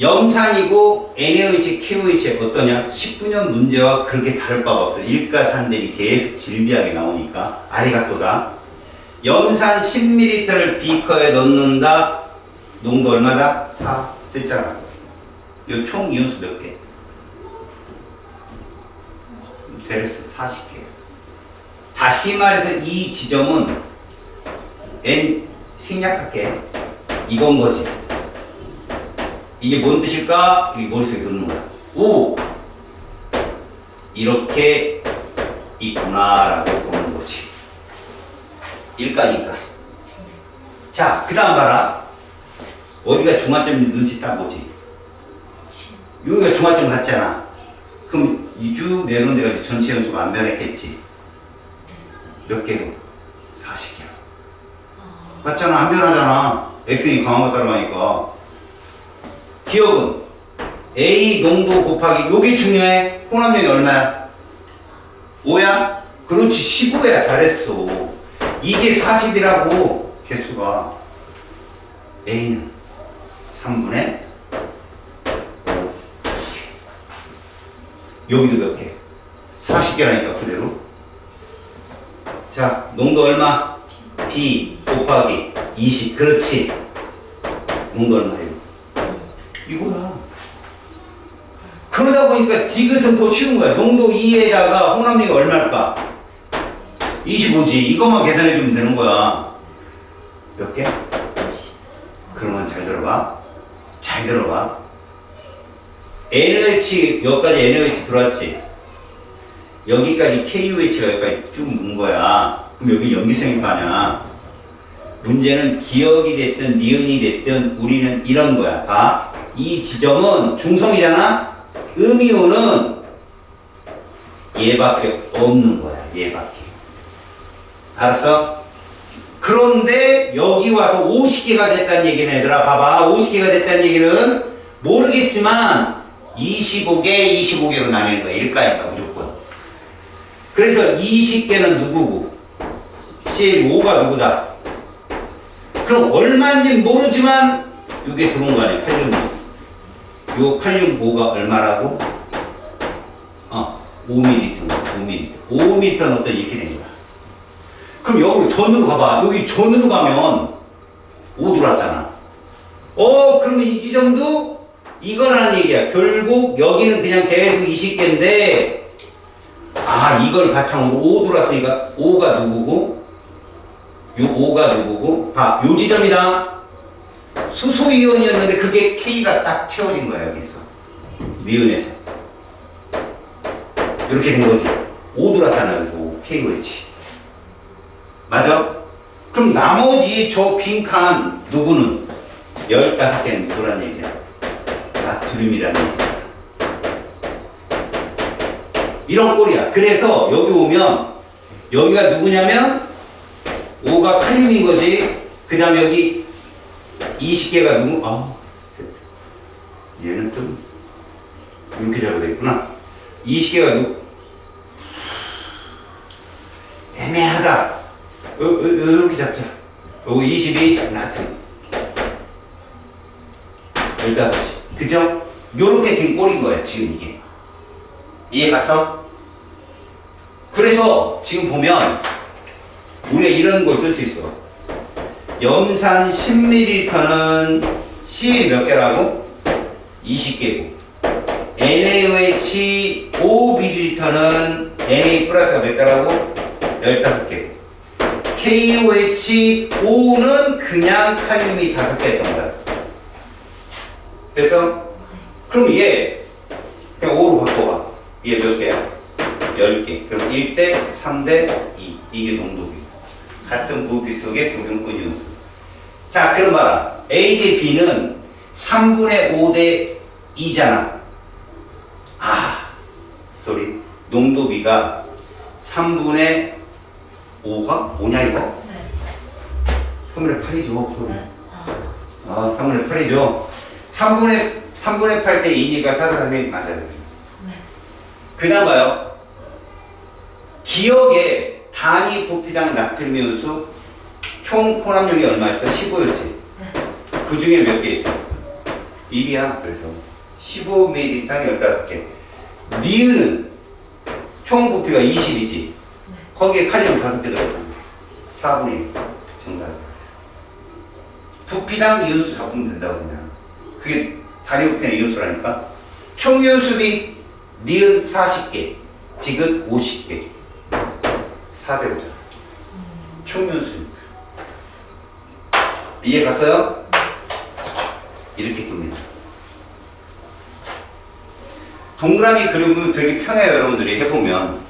염산이고 NaOH, KOH 어떠냐? 19년 문제와 그렇게 다를 바가 없어. 일가산들이 계속 질비하게 나오니까 아리가또다. 염산 10ml를 비커에 넣는다. 농도 얼마다? 4. 됐잖아. 요 총 이온수 몇 개? 데레스 40개. 다시 말해서 이 지점은 N 생략할게. 이건 거지. 이게 뭔 뜻일까? 이게 머릿속에 넣는 거야. 오! 이렇게 있구나라고 보는 거지. 일가니까. 자, 그 다음 봐라. 어디가 중화점인지 눈치 딱 보지. 여기가 중화점 같잖아. 그럼 이 쭉 내려온 데가 전체 연수가 안 변했겠지. 몇 개로? 40개로. 맞잖아. 안 변하잖아. X이 강한 거 따라가니까. 기억은 A 농도 곱하기 요게 중요해. 혼합력이 얼마야? 5야? 그렇지 15야 잘했어. 이게 40이라고 개수가 A는 3분의 5. 여기도 몇 개? 40개라니까 그대로. 자 농도 얼마? B 곱하기 20 그렇지. 농도 얼마예요? 이거야. 그러다 보니까 디귿은 더 쉬운 거야. 농도 2에다가 혼합력이 얼마일까? 25지. 이것만 계산해 주면 되는 거야. 몇 개? 그러면 잘 들어봐. 잘 들어봐. NOH, 여기까지 NOH 들어왔지? 여기까지 KUH가 여기까지 쭉 넣은 거야. 그럼 여기 염기성일 거 아니야. 문제는 기억이 됐든 니은이 됐든 우리는 이런 거야. 봐. 이 지점은 중성이잖아. 음이온은 얘밖에 없는 거야. 얘밖에. 알았어? 그런데 여기 와서 50개가 됐다는 얘기는 얘들아 봐봐 50개가 됐다는 얘기는 모르겠지만 25개 25개로 나뉘는 거야 일가일까 무조건 그래서 20개는 누구고 CL5가 누구다 그럼 얼마인지 모르지만 이게 들어온 거 아니야 칼륨 요 칼륨 5가 얼마라고? 어 5ml 5ml 5ml 넣었더니 이렇게 된 거야 그럼 여기 전으로 가봐. 여기 전으로 가면 5 들어왔잖아. 어, 그러면 이 지점도 이거라는 얘기야. 결국 여기는 그냥 계속 20개인데, 아, 이걸 바탕으로 5 들어왔으니까 5가 누구고, 요 5가 누구고, 봐, 요 지점이다. 수소이온이었는데 그게 K가 딱 채워진 거야, 여기서. 미은에서. 이렇게 된 거지. 5 들어왔잖아, 그래서 5, K로 했지. 맞아? 그럼 나머지 저 빈칸 누구는 15개는 누구란 얘기야? 나트륨이라는 얘기야. 이런 꼴이야. 그래서 여기 오면 여기가 누구냐면 5가 칼륨인 거지. 그 다음에 여기 20개가 누구? 아, 얘는 좀 이렇게 잡아야 되겠구나. 20개가 누구? 애매하다. 이렇게 잡자. 요거 22 나트륨. 15시. 그죠? 요렇게 된 꼴인 거야, 지금 이게. 이해 갔어? 그래서 지금 보면 우리가 이런 걸 쓸 수 있어. 염산 10ml는 C 몇 개라고? 20개고. NaOH 5ml는 Na 플러스가 몇 개라고? 15개고. KOH5는 그냥 칼륨이 다섯 개 했던 거야. 됐어? 그럼 얘 그냥 5로 바꿔봐. 얘 몇 개야? 10개. 그럼 1대 3대 2. 이게 농도비. 같은 부피 속의 구경권 이온수. 자, 그럼 봐라. A 대 B는 3분의 5 대 2잖아. 아, 쏘리. 농도비가 3분의 5가 뭐냐 이거? 네. 3분의 8이죠. 네. 아, 아, 3분의 8이죠. 3분의 3분의 8 대 2니까 사사삼이 맞아요. 네. 봐요. 기억에 단위 부피당 나트륨 이온수 총 혼합력이 얼마였어? 15였지. 네. 그 중에 몇 개 있어? 1이야. 그래서 15mm 당 15개. 니은 총 부피가 20이지. 거기에 칼륨 5개 들어있잖아. 4분의 1. 정답이야. 부피당 이온수 잡으면 된다고 그냥. 그게 단위 부피의 이온수라니까. 총 이온수비 니은 40개, 지금 50개. 4대 5잖아. 총 이온수입니다. 이해 갔어요? 이렇게 뜹니다. 동그라미 그림은 되게 편해요, 여러분들이 해보면.